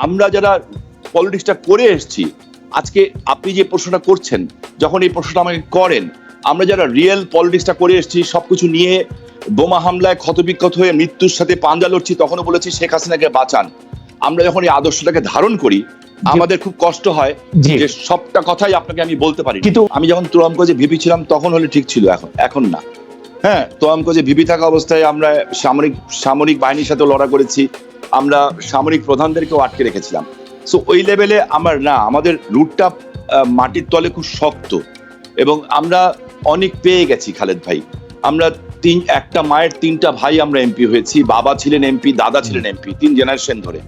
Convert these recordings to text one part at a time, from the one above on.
আমরা যারা পলিটিক্সটা করে এসেছি আজকে আপনি যে প্রশ্নটা করছেন যখন এই প্রশ্নটা আমাকে করেন আমরা যারা রিয়েল পলিটিক্সটা করে এসেছি সবকিছু নিয়ে বোমা হামলায় ক্ষতবিক্ষত হয়ে মৃত্যুর সাথে পাঞ্জা লড়ছি তখনও বলেছি শেখ হাসিনাকে বাঁচান। আমরা যখন এই আদর্শটাকে ধারণ করি আমাদের খুব কষ্ট হয় যে সবটা কথাই আপনাকে আমি বলতে পারি কিন্তু- আমি যখন তুরামগঞ্জে ভিপি ছিলাম তখন হলে ঠিক ছিল এখন এখন না। হ্যাঁ তুরামগঞ্জে ভিপি থাকা অবস্থায় আমরা সামরিক সামরিক বাহিনীর সাথে লড়া করেছি। আমরা সামরিক প্রধানদেরকেও আটকে রেখেছিলাম। সো ওই লেভেলে আমার না, আমাদের রুটটা মাটির তলে খুব শক্ত। এবং আমরা অনেক পেয়ে গেছি, খালেদ ভাই। আমরা তিন, একটা মায়ের তিনটা ভাই আমরা এমপি হয়েছি। বাবা ছিলেন এমপি দাদা ছিলেন এমপি তিন জেনারেশন ধরে।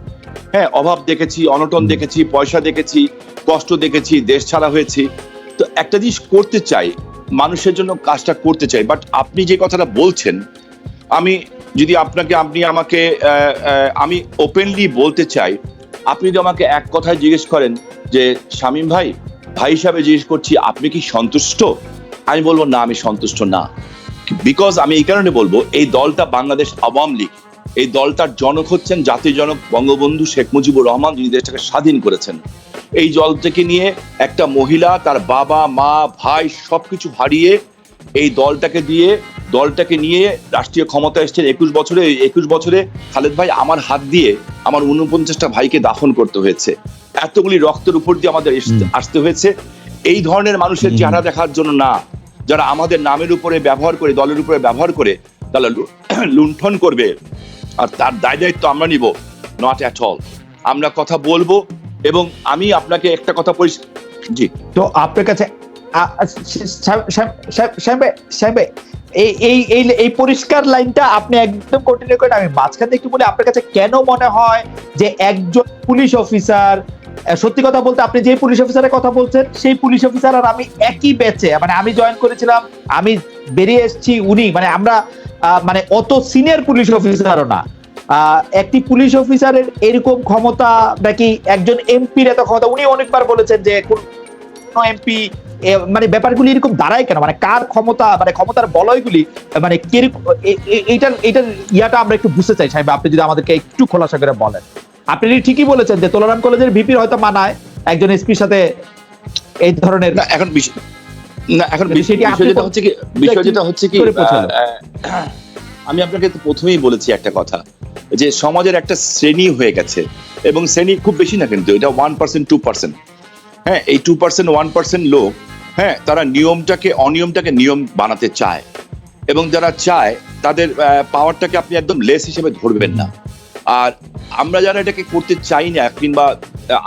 হ্যাঁ অভাব দেখেছি, অনটন দেখেছি, পয়সা দেখেছি, কষ্ট দেখেছি, দেশ ছাড়া হয়েছি। তো একটা জিনিস করতে চাই, মানুষের জন্য কাজটা করতে চাই। বাট আপনি যে কথাটা বলছেন, আমি যদি আপনাকে, আপনি আমাকে আমি ওপেনলি বলতে চাই, আপনি যদি আমাকে এক কথায় জিজ্ঞেস করেন যে, শামীম ভাই ভাই হিসাবে জিজ্ঞেস করছি, আপনি কি সন্তুষ্ট? আমি বলব, না, আমি সন্তুষ্ট না। বিকজ আমি এই কারণে বলব, এই দলটা বাংলাদেশ আওয়াম লীগ, এই দলটার জনক হচ্ছেন জাতির জনক বঙ্গবন্ধু শেখ মুজিবুর রহমান, যিনি দেশটাকে স্বাধীন করেছেন। এই দল থেকে নিয়ে একটা মহিলা, তার বাবা, মা, ভাই, সবকিছু হারিয়ে এই দলটাকে দিয়ে দলটাকে নিয়ে রাষ্ট্রীয় ক্ষমতা এসছেন একুশ বছরে একুশ বছরে খালেদ ভাই আমার হাত দিয়ে আমার উনপঞ্চাশটা ভাইকে দাফন করতে হয়েছে। এতগুলি রক্তের উপর দিয়ে আমাদের আসতে হয়েছে। এই ধরনের মানুষের চেহারা দেখার জন্য না। যারা আমাদের নামের উপরে ব্যবহার করে দলের উপরে ব্যবহার করে তারা লুণ্ঠন করবে। আর তার দায় দায়িত্ব আমরা নিব নট অ্যাট অল আমরা কথা বলব এবং আমি আপনাকে একটা কথা পরিষ্কার জি। তো আপনার কাছে এই এই এই পরিষ্কার লাইনটা আপনি একদম কন্টিনিউ করেন। আমি একটু বলি, আপনার কাছে কেন মনে হয় যে একজন পুলিশ অফিসার সত্যি কথা বলতে আপনি যে পুলিশ অফিসারের কথা বলছেন, সেই পুলিশ অফিসার আর আমি একই ব্যাচে মানে আমি জয়েন করেছিলাম, আমি বেরিয়ে এসেছি উনি মানে আমরা মানে অত সিনিয়র পুলিশ অফিসারও না। একটি পুলিশ অফিসারের এরকম ক্ষমতা নাকি একজন এমপির এত ক্ষমতা, উনি অনেকবার বলেছেন যে এমপি মানে ব্যাপারগুলি এরকম দাঁড়ায় কেন? মানে কার ক্ষমতা মানে ক্ষমতার বলয়গুলি মানে এইটার এইটার ইয়াটা আমরা একটু বুঝতে চাই সাহেব। আপনি যদি আমাদেরকে একটু খোলাসা করে বলেন। আপনি ঠিকই বলেছেন যে তোলারাম কলেজের ভিপির হয়তো মানায় একজন এসপির সাথে এই ধরনের এখন না এখন কিন্তু বিষ- সেটি আপনি বিষয় যেটা হচ্ছে কি বিষয় যেটা হচ্ছে কি আমি আপনাকে প্রথমেই বলেছি একটা কথা যে সমাজের একটা শ্রেণি হয়ে গেছে এবং শ্রেণি খুব বেশি না কিন্তু এটা ওয়ান পার্সেন্ট টু পার্সেন্ট হ্যাঁ এই টু পার্সেন্ট ওয়ান পার্সেন্ট লোক হ্যাঁ তারা নিয়মটাকে, অনিয়মটাকে নিয়ম বানাতে চায়। এবং যারা চায়, তাদের পাওয়ারটাকে আপনি একদম লেস হিসেবে ধরবেন না। আর আমরা যারা এটাকে করতে চাই না, কিংবা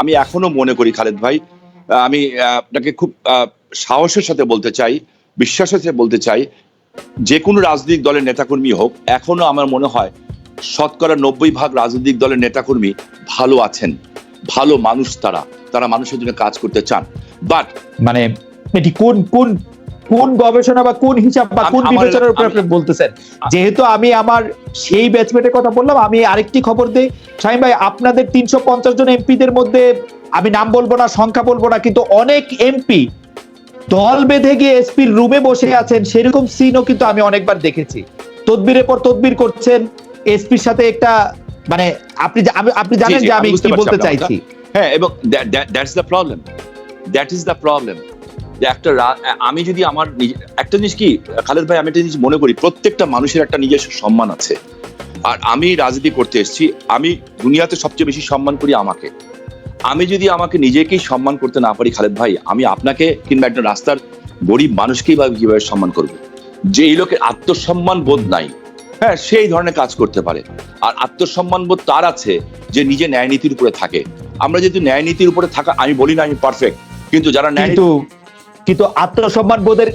আমি এখনও মনে করি খালেদ ভাই আমি আপনাকে খুব সাহসের সাথে বলতে চাই, বিশ্বাসের সাথে বলতে চাই, যে কোনো রাজনৈতিক দলের নেতাকর্মী হোক, এখনও আমার মনে হয় শতকরা নব্বই ভাগ রাজনৈতিক দলের নেতাকর্মী ভালো আছেন। ভালো মানুষ তারা তারা মানুষের জন্য কাজ করতে চান। বাট মানে এটি কোন কোন কোন গবেষণা বা কোন হিসাব বা কোন বিবেচনার উপর আপনি বলতেছেন? যেহেতু আমি আমার সেই ব্যাচমেটের কথা বললাম আমি আরেকটি খবর দিই। শাহিম ভাই আপনাদের তিনশো পঞ্চাশ জন এমপিদের মধ্যে আমি নাম বলব না সংখ্যা বলব না কিন্তু অনেক এমপি দল বেঁধে গিয়ে এসপির রুমে বসে আছেন সেরকম সিনও কিন্তু আমি অনেকবার দেখেছি। তদবিরের পর তদবির করছেন এসপির সাথে একটা মানে আপনি আপনি জানেন যে আমি কি বলতে চাইছি। হ্যাঁ এবং that's the problem that is the problem যে একটা আমি যদি আমার একটা জিনিস কি খালেদ ভাই আমি একটা জিনিস মনে করি প্রত্যেকটা মানুষের একটা নিজস্ব সম্মান আছে। আর আমি রাজনীতি করতে এসেছি আমি দুনিয়াতে সবচেয়ে বেশি সম্মান করি আমাকে। আমি যদি আমাকে নিজেকেই সম্মান করতে না পারি খালেদ ভাই আমি আপনাকে কিংবা একটা রাস্তার গরিব মানুষকেই বা কীভাবে সম্মান করব? যে এই লোকের আত্মসম্মান বোধ নাই। হ্যাঁ সেই ধরনের কাজ করতে পারে। আর আত্মসম্মান বোধ তার আছে যে নিজে ন্যায় নীতির উপরে থাকে। আমরা যেহেতু ন্যায় নীতির উপরে থাকা, আমি বলি না আমি পারফেক্ট কিন্তু যারা ন্যায় কিন্তু আত্মসম্মান বোধের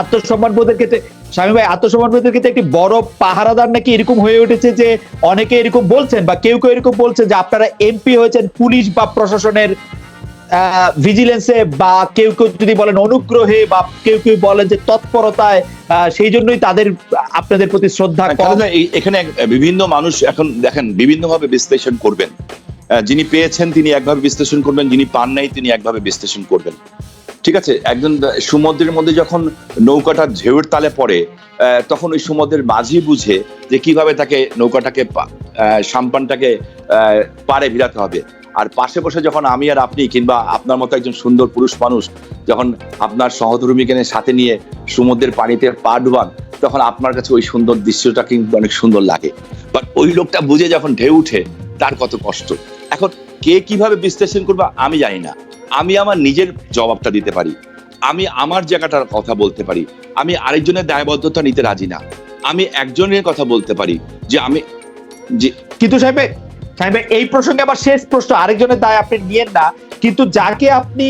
আত্মসম্মান বোধের ক্ষেত্রে স্বামী ভাই আত্মসম্মান বোধের ক্ষেত্রে একটি বড় পাহারাদার নাকি এরকম হয়ে উঠেছে যে অনেকে এরকম বলছেন বা কেউ কেউ এরকম বলছে যে আপনারা এমপি হয়েছেন, পুলিশ বা প্রশাসনের ভিজিলেন্সে বা কেউ কেউ যদি বলেন অনুগ্রহে বা কেউ কেউ বলেন যে তৎপরতায় সেই জন্যই তাদের আপনাদের প্রতি শ্রদ্ধা এই- এখানে বিভিন্ন মানুষ এখন দেখেন বিভিন্নভাবে বিশ্লেষণ করবেন। যিনি পেয়েছেন তিনি একভাবে বিশ্লেষণ করবেন যিনি পান নাই তিনি একভাবে বিশ্লেষণ করবেন। ঠিক আছে? একজন সমুদ্রের মধ্যে যখন নৌকাটা ঢেউয়ের তালে পড়ে তখন ওই সমুদ্রের মাঝি বুঝে যে কীভাবে তাকে নৌকাটাকে সাম্পানটাকে আহ, পাড়ে ভিড়াতে হবে। আর পাশে বসে যখন আমি আর আপনি কিংবা আপনার মতো একজন সুন্দর পুরুষ মানুষ যখন আপনার সহধর্মীকে সাথে নিয়ে সমুদ্রের পানিতে পা ডুবান, তখন আপনার কাছে ওই সুন্দর দৃশ্যটা কিন্তু অনেক সুন্দর লাগে। বাট ওই লোকটা বুঝে যখন ঢেউ উঠে তার কত কষ্ট। এখন কে কীভাবে বিশ্লেষণ করবে আমি জানি না। আমি আমার নিজের জবাবটা দিতে পারি। আমি আমার জায়গাটার কথা বলতে পারি। আমি আরেকজনের দায়বদ্ধতা নিতে রাজি না। আমি একজনের কথা বলতে পারি যে আমি যে কিন্তু সাহেব এই প্রসঙ্গে আবার শেষ প্রশ্ন আরেকজনের দায় আপনি নিয়েন না। কিন্তু যাকে আপনি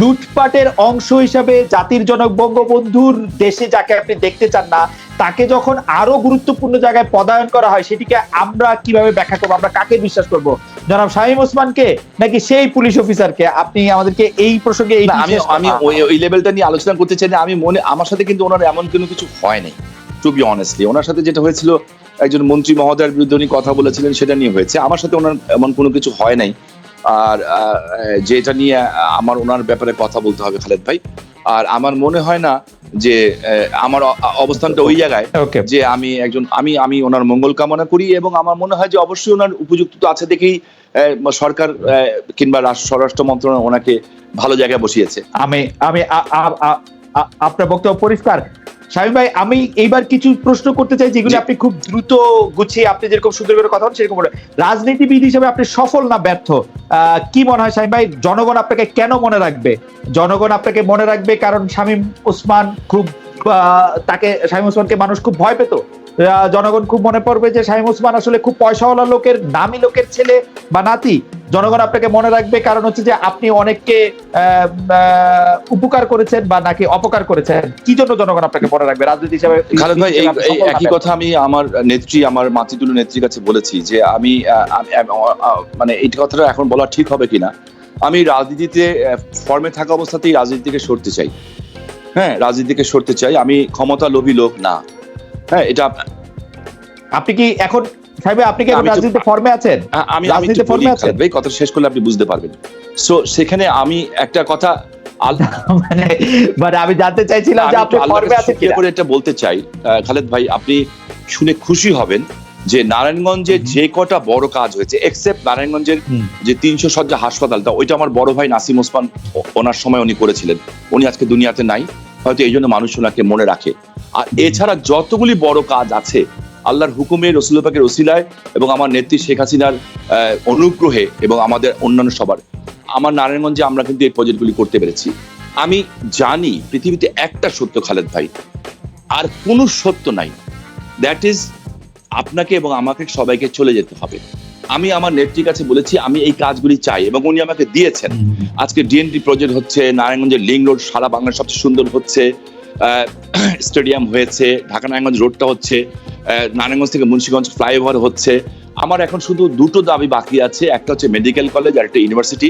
লুটপাটের অংশ হিসাবে জাতির জনক বঙ্গবন্ধুর দেশে যাকে আপনি দেখতে চান না তাকে যখন আরও গুরুত্বপূর্ণ জায়গায় পদায়ন করা হয় সেটিকে আমরা কীভাবে ব্যাখ্যা করব? আমরা কাকে বিশ্বাস করব? জনাব শামীম ওসমানকে নাকি সেই পুলিশ অফিসারকে? আপনি আমাদেরকে এই প্রসঙ্গে এই আমি আমি ওই ওই লেভেলটা নিয়ে আলোচনা করতে চাই না। আমি মনে আমার সাথে কিন্তু ওনার এমন কোনো কিছু হয় নাই টু বি অনেস্টলি ওনার সাথে যেটা হয়েছিল একজন মন্ত্রী মহোদয়ের বিরুদ্ধে উনি কথা বলেছিলেন সেটা নিয়ে হয়েছে। আমার সাথে ওনার এমন কোনো কিছু হয় নাই। আর যেটা নিয়ে আমার ওনার ব্যাপারে কথা বলতে হবে খালেদ ভাই। আর আমার মনে হয় না যে আমার অবস্থানটা ওই জায়গায় যে আমি একজন আমি আমি ওনার মঙ্গল কামনা করি এবং আমার মনে হয় যে অবশ্যই ওনার উপযুক্ত আছে দেখেই সরকার কিংবা রাষ্ট্র- স্বরাষ্ট্র মন্ত্রণালয় ওনাকে ভালো জায়গায় বসিয়েছে। আমি আমি আপনার বক্তব্য পরিষ্কার। শামীম ভাই আমি এইবার কিছু প্রশ্ন করতে চাই যেগুলি আপনি খুব দ্রুত গুছিয়ে আপনি যেরকম সুন্দর করে কথা বলেন সেরকম। রাজনীতিবিদ হিসেবে আপনি সফল না ব্যর্থ? আহ, কি মনে হয় শামীম ভাই? জনগণ আপনাকে কেন মনে রাখবে? জনগণ আপনাকে মনে রাখবে কারণ শামীম ওসমান খুব আহ, তাকে শামীম ওসমানকে মানুষ খুব ভয় পেত? জনগণ খুব মনে পড়বে যে শামীম ওসমান আসলে খুব পয়সাওয়ালা লোকের নামি লোকের ছেলে বা নাতি। জনগণ আপনাকে মনে রাখবে কারণ হচ্ছে যে আপনি অনেককে উপকার করেছেন বা নাকি অপকার করেছেন। কি জন্য জনগণ আপনাকে মনে রাখবে? রাজনীতি হিসাবে খালেদ ভাই এই একই কথা আমি আমার নেত্রী আমার মাতৃতুল্য নেত্রীর কাছে বলেছি যে আমি মানে এই কথাটা এখন বলা ঠিক হবে কিনা। আমি রাজনীতিতে ফর্মে থাকা অবস্থাতেই রাজনীতিকে সরতে চাই। হ্যাঁ রাজনীতিকে সরতে চাই। আমি ক্ষমতা লোভী লোক না। হ্যাঁ এটা আপনি কি এখন সাহেব আপনি কি এখন রাজনীতিতে ফর্মে আছেন? আমি রাজনীতিতে ফর্মে আছেন? ভাই কথা শেষ করলে আপনি বুঝতে পারবেন। সো সেখানে আমি একটা কথা মানে মানে আমি জানতে চাইছিলাম যে আপনি ফর্মে আছেন কিনা? করে এটা বলতে চাই। খালেদ ভাই আপনি শুনে খুশি হবেন যে নারায়ণগঞ্জে যে কটা বড় কাজ হয়েছে এক্সেপ্ট নারায়ণগঞ্জের যে তিনশো সজ্জা হাসপাতালটা ওইটা আমার বড় ভাই নাসিম ওসমান ওনার সময় উনি করেছিলেন। উনি আজকে দুনিয়াতে নাই হয়তো এই জন্য মানুষ ওনাকে মনে রাখে। আর এছাড়া যতগুলি বড় কাজ আছে আল্লাহর হুকুমে রসুলপাকের ওসিলায় এবং আমার নেত্রী শেখ হাসিনার অনুগ্রহে এবং আমাদের অন্যান্য সবার আমার নারায়ণগঞ্জে আমরা কিন্তু এই প্রজেক্টগুলি করতে পেরেছি। আমি জানি পৃথিবীতে একটা সত্য খালেদ ভাই আর কোনো সত্য নাই। দ্যাট ইজ আপনাকে এবং আমাকে সবাইকে চলে যেতে হবে। আমি আমার নেত্রীর কাছে বলেছি আমি এই কাজগুলি চাই এবং উনি আমাকে দিয়েছেন। আজকে ডিএনডি প্রজেক্ট হচ্ছে নারায়ণগঞ্জের লিং রোড সারা বাংলার সবচেয়ে সুন্দর হচ্ছে। স্টেডিয়াম হয়েছে ঢাকা নারায়ণগঞ্জ রোডটা হচ্ছে নারায়ণগঞ্জ থেকে মুন্সিগঞ্জ ফ্লাইওভার হচ্ছে। আমার এখন শুধু দুটো দাবি বাকি আছে একটা হচ্ছে মেডিকেল কলেজ আর একটা ইউনিভার্সিটি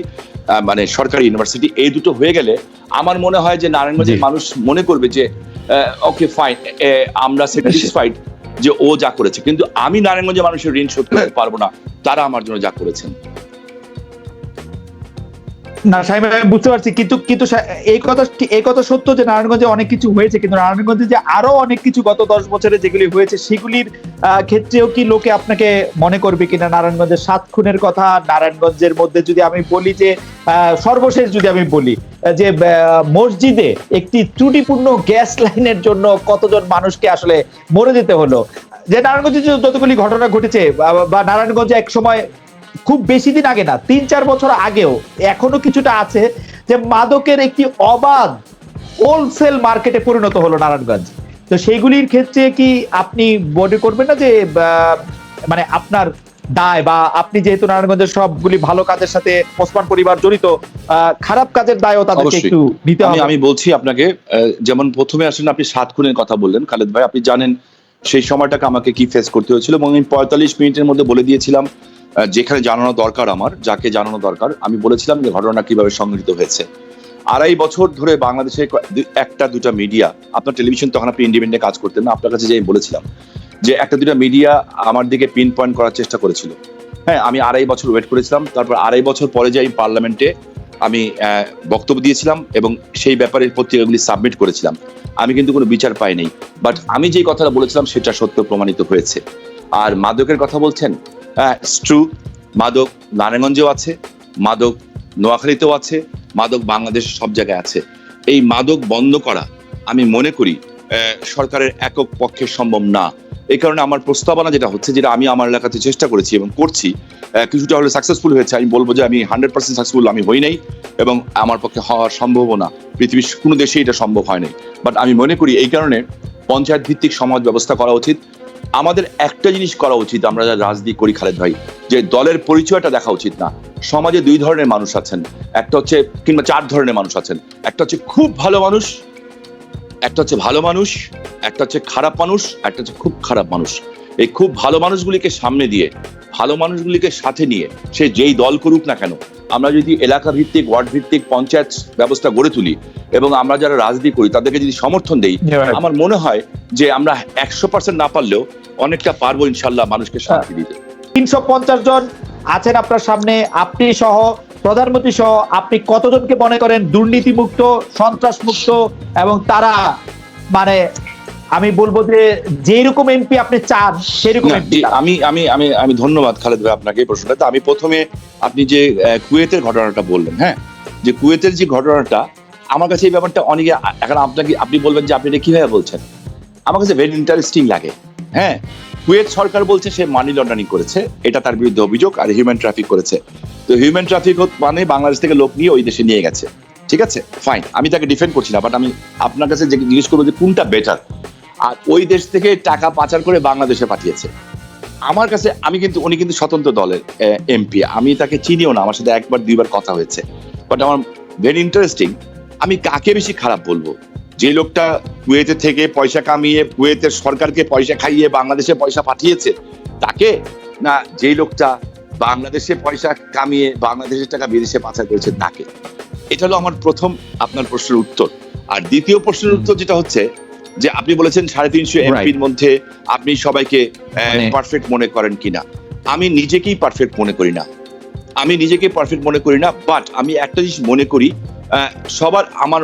মানে সরকারি ইউনিভার্সিটি। এই দুটো হয়ে গেলে আমার মনে হয় যে নারায়ণগঞ্জের মানুষ মনে করবে যে ওকে ফাইন আমরা স্যাটিসফাইড যে ও যা করেছে। কিন্তু আমি নারায়ণগঞ্জের মানুষের ঋণ শোধ করতে পারব না তারা আমার জন্য যা করেছেন। না, সাহেব, আমি বুঝতে পারছি। কিন্তু কিন্তু এই কথা এই কথা সত্য যে নারায়ণগঞ্জে অনেক কিছু হয়েছে, কিন্তু নারায়ণগঞ্জে যে আরও অনেক কিছু গত দশ বছরে যেগুলি হয়েছে, সেগুলির ক্ষেত্রেও কি লোকে আপনাকে মনে করবে কিনা? নারায়ণগঞ্জের সাত খুনের কথা, নারায়ণগঞ্জের মধ্যে যদি আমি বলি যে সর্বশেষ যদি আমি বলি যে মসজিদে একটি ত্রুটিপূর্ণ গ্যাস লাইনের জন্য কতজন মানুষকে আসলে মরে যেতে হলো? যে নারায়ণগঞ্জে যতগুলি ঘটনা ঘটেছে বা নারায়ণগঞ্জে এক সময় খুব বেশি দিন আগে না তিন চার বছর আগেও এখনও কিছুটা আছে যে মাদকের একটি অবাধ হোলসেল মার্কেটে পরিণত হলো নারায়ণগঞ্জ। তো সেইগুলির ক্ষেত্রে কি আপনি মনে করবেন না যে মানে আপনার দায় বা আপনি যেহেতু নারায়ণগঞ্জের সবগুলি ভালো কাজের সাথে ওসমান পরিবার জড়িত খারাপ কাজের দায়ও তাদেরকে অবশ্যই। একটু নিতে হবে। আমি বলছি আপনাকে যেমন প্রথমে আসেন আপনি সাত খুনের কথা বললেন। খালেদ ভাই আপনি জানেন সেই সময়টাকে আমাকে কি ফেস করতে হয়েছিল এবং আমি পঁয়তাল্লিশ মিনিটের মধ্যে বলে দিয়েছিলাম যেখানে জানানো দরকার আমার, যাকে জানানো দরকার, আমি বলেছিলাম যে ঘটনা কীভাবে সংঘটিত হয়েছে। আড়াই বছর ধরে বাংলাদেশে একটা, দুটা মিডিয়া আপনার টেলিভিশন তখন আপনি ইন্ডিপেন্ডেন্ট কাজ করতেন না, আপনার কাছে যে আমি বলেছিলাম যে একটা, দুটা মিডিয়া আমার দিকে পিন পয়েন্ট করার চেষ্টা করেছিল। হ্যাঁ আমি আড়াই বছর ওয়েট করেছিলাম, তারপর আড়াই বছর পরে যাই পার্লামেন্টে আমি বক্তব্য দিয়েছিলাম এবং সেই ব্যাপারে পত্রিকাগুলি সাবমিট করেছিলাম। আমি কিন্তু কোনো বিচার পাই নাই বাট আমি যে কথাটা বলেছিলাম, সেটা সত্য প্রমাণিত হয়েছে। আর মাদকের কথা বলছেন? ট্রু মাদক নারায়ণগঞ্জেও আছে, মাদক নোয়াখালীতেও আছে, মাদক বাংলাদেশ সব জায়গায় আছে। এই মাদক বন্ধ করা আমি মনে করি সরকারের একক পক্ষে সম্ভব না। এই কারণে আমার প্রস্তাবনা যেটা হচ্ছে, যেটা আমি আমার এলাকাতে চেষ্টা করেছি এবং করছি কিছুটা হলে সাকসেসফুল হয়েছে। আমি বলব যে আমি হান্ড্রেড পার্সেন্ট সাকসেসফুল আমি হই নাই এবং আমার পক্ষে হওয়ার সম্ভবও না। পৃথিবীর কোনো দেশেই এটা সম্ভব হয় নাই। বাট আমি মনে করি এই কারণে পঞ্চায়েত ভিত্তিক সমাজ ব্যবস্থা করা উচিত। আমাদের একটা জিনিস করা উচিত আমরা যারা রাজনীতি করি খালেদ ভাই যে দলের পরিচয়টা দেখা উচিত না। সমাজে দুই ধরনের মানুষ আছেন একটা হচ্ছে কিংবা চার ধরনের মানুষ আছেন। একটা হচ্ছে খুব ভালো মানুষ একটা হচ্ছে ভালো মানুষ একটা হচ্ছে খারাপ মানুষ একটা হচ্ছে খুব খারাপ মানুষ। এই খুব ভালো মানুষগুলিকে সামনে দিয়ে ভালো মানুষগুলিকে সাথে নিয়ে সে যেই দল করুক না কেন আমরা যদি এলাকা ভিত্তিক ওয়ার্ড ভিত্তিক পঞ্চায়েত ব্যবস্থা গড়ে তুলি এবং আমরা যারা রাজনীতি করি তাদেরকে যদি সমর্থন দেই আমার মনে হয় যে আমরা একশো পার্সেন্ট না পারলেও অনেকটা পারব ইনশাল্লাহ মানুষকে শান্তি দিতে। তিনশো পঞ্চাশ জন আছেন আপনার সামনে আপনি সহ প্রধানমন্ত্রী সহ আপনি কতজনকে মনে করেন দুর্নীতি মুক্ত সন্ত্রাস মুক্ত এবং তারা মানে আমি বলব যে যেরকম এমপি আপনি চান সেরকম আমি আমি আমি আমি ধন্যবাদ খালেদ ভাই আপনাকে এই প্রশ্নটা। আমি প্রথমে আপনি যে কুয়েতের ঘটনাটা বললেন হ্যাঁ? যে কুয়েতের যে ঘটনাটা আমার কাছে এই ব্যাপারটা অনেকে এখন আপনাকে আপনি বলবেন যে আপনি এটা কীভাবে বলছেন? আমার কাছে ভেরি ইন্টারেস্টিং লাগে। হ্যাঁ কুয়েত সরকার বলছে সে মানি লন্ডারিং করেছে, এটা তার বিরুদ্ধে অভিযোগ আর হিউম্যান ট্রাফিক করেছে। তো হিউম্যান ট্রাফিক মানে বাংলাদেশ থেকে লোক নিয়ে ওই দেশে নিয়ে গেছে। ঠিক আছে? ফাইন আমি তাকে ডিফেন্ড করছি না বাট আমি আপনার কাছে জিজ্ঞেস করব যে কোনটা বেটার আর ওই দেশ থেকে টাকা পাচার করে বাংলাদেশে পাঠিয়েছে। আমার কাছে, আমি কিন্তু, উনি কিন্তু স্বতন্ত্র দলের এমপি আমি তাকে চিনিও না, আমার সাথে একবার, দুইবার কথা হয়েছে। বাট আমার ভেরি ইন্টারেস্টিং আমি কাকে বেশি খারাপ বলব? যে লোকটা কুয়েতে থেকে পয়সা কামিয়ে কুয়েতের সরকারকে পয়সা খাইয়ে বাংলাদেশে পয়সা পাঠিয়েছে তাকে না যে লোকটা বাংলাদেশে পয়সা কামিয়ে বাংলাদেশের টাকা বিদেশে পাচার করেছে তাকে? এটা হলো আমার প্রথম আপনার প্রশ্নের উত্তর। আর দ্বিতীয় প্রশ্নের উত্তর যেটা হচ্ছে যে আপনি বলেছেন সাড়ে তিনশো. এমপির মধ্যে আপনি সবাইকে মানে- পারফেক্ট মনে করেন কিনা। আমি নিজেকেই পারফেক্ট মনে করি না। আমি নিজেকে পারফেক্ট মনে করি না বাট আমি একটা জিনিস মনে করি আহ, সবার আমার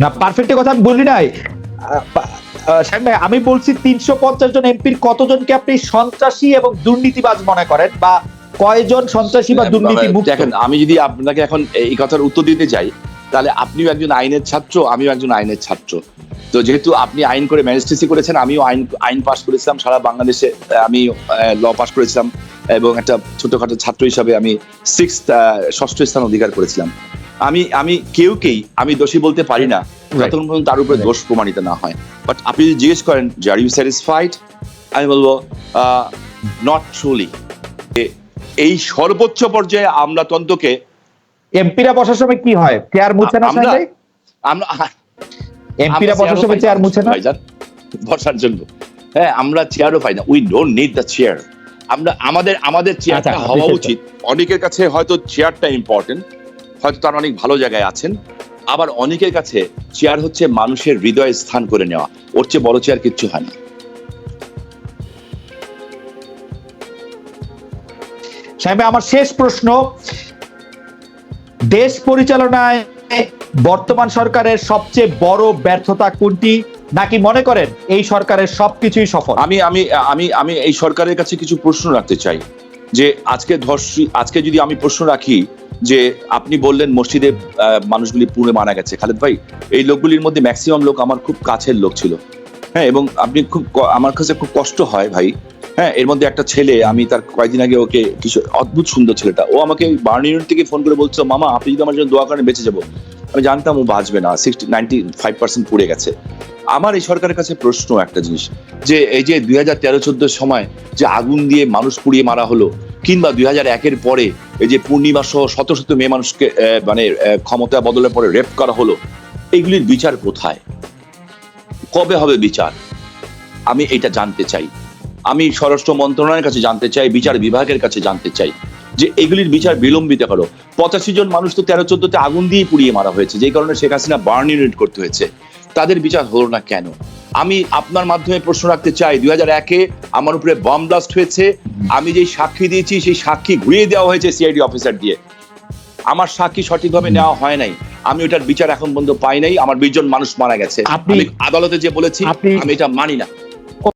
না পারফেক্টের কথা আমি বলি নাই। ভাই, আমি বলছি তিনশো পঞ্চাশ জন এমপির কতজনকে আপনি সন্ত্রাসী এবং দুর্নীতিবাজ মনে করেন? বা কয়জন সন্ত্রাসী বা দুর্নীতি দেখেন আমি যদি আপনাকে এখন এই কথার উত্তর দিতে যাই তাহলে আপনিও একজন আইনের ছাত্র আমিও একজন আইনের ছাত্র। তো যেহেতু আপনি আইন করে ম্যাজিস্ট্রেসি করেছেন আমিও আইন আইন পাস করেছিলাম সারা বাংলাদেশে আমি ল পাস করেছিলাম এবং একটা ছোটখাটো ছাত্র হিসাবে আমি সিক্স ষষ্ঠ স্থান অধিকার করেছিলাম। আমি আমি কেউকেই আমি দোষী বলতে পারি না। যতক্ষণ পর্যন্ত তার উপরে দোষ প্রমাণিত না হয়। বাট আপনি যদি জিজ্ঞেস করেন যে আর ইউ স্যাটিসফাইড আমি বলব নট ট্রুলি এই সর্বোচ্চ পর্যায়ে আমরা আমলাতন্ত্রকে এমপিরা বসার সময় কি হয়? চেয়ার মুছে না আমরা- আমরা এমপিরা বসার সময় চেয়ার মুছে না? বসার জন্য। হ্যাঁ আমরা চেয়ারও পাই না। We don't need the chair আমরা আমাদের আমাদের চেয়ারটা আচ্ছা, হওয়া উচিত। অনেকের কাছে হয়তো চেয়ারটা ইম্পর্টেন্ট হয়তো তারা অনেক ভালো জায়গায় আছেন। আবার অনেকের কাছে চেয়ার হচ্ছে মানুষের হৃদয়ে স্থান করে নেওয়া। ওর চেয়ে বড় চেয়ার কিচ্ছু হয় না। আমার শেষ প্রশ্ন। দেশ পরিচালনায় বর্তমান সরকারের সবচেয়ে বড় ব্যর্থতা কোনটি? নাকি মনে করেন এই সরকারের সবকিছুই সফল? আমি আমি আমি আমি এই সরকারের কাছে কিছু প্রশ্ন রাখতে চাই। যে আজকে ধর্ষী আজকে যদি আমি প্রশ্ন রাখি যে আপনি বললেন মসজিদে মানুষগুলি পুড়ে মারা গেছে। খালেদ ভাই, এই লোকগুলির মধ্যে ম্যাক্সিমাম লোক আমার খুব কাছের লোক ছিল। হ্যাঁ এবং আপনি খুব আমার কাছে খুব কষ্ট হয় ভাই। হ্যাঁ এর মধ্যে একটা ছেলে, আমি তার কয়েকদিন আগে ওকে কিছু অদ্ভুত সুন্দর ছেলেটা, ও আমাকে বার্ন ইউনিট থেকে ফোন করে বলছিল, মামা, আপনি যদি আমার জন্য দোয়া করেন বেঁচে যাব। আমি জানতাম ও বাঁচবে না সিক্সটি নাইনটি ফাইভ পার্সেন্ট পুড়ে গেছে। আমার এই সরকারের কাছে প্রশ্ন একটা জিনিস, যে এই যে দুই হাজার তেরো, চোদ্দোর সময় যে আগুন দিয়ে মানুষ পুড়িয়ে মারা হলো কিংবা দুই হাজার একের পরে এই যে পূর্ণিমা সহ শত শত মেয়ে মানুষকে মানে ক্ষমতা বদলের পরে রেপ করা হলো এইগুলির বিচার কোথায়? কবে হবে বিচার? আমি এটা জানতে চাই। আমি স্বরাষ্ট্র মন্ত্রণালয়ের কাছে জানতে চাই, বিচার বিভাগের কাছে জানতে চাই যে এগুলির বিচার বিলম্বিত করো পঁচাশি জন মানুষ তো তেরো চোদ্দতে আগুন দিয়ে পুড়িয়ে মারা হয়েছে, যেই কারণে শেখ হাসিনা বার্ন ইউনিট করতে হয়েছে। তাদের বিচার হলো না কেন? আমি আপনার মাধ্যমে প্রশ্ন রাখতে চাই দুই হাজার একে আমার উপরে বম ব্লাস্ট হয়েছে আমি যে সাক্ষী দিয়েছি সেই সাক্ষী ঘুরিয়ে দেওয়া হয়েছে সিআইডি অফিসার দিয়ে। আমার সাক্ষী সঠিকভাবে নেওয়া হয় নাই আমি ওটার বিচার এখন পর্যন্ত পাই নাই আমার বিশজন মানুষ মারা গেছে। আমি আদালতে যে বলেছি আমি এটা মানি না।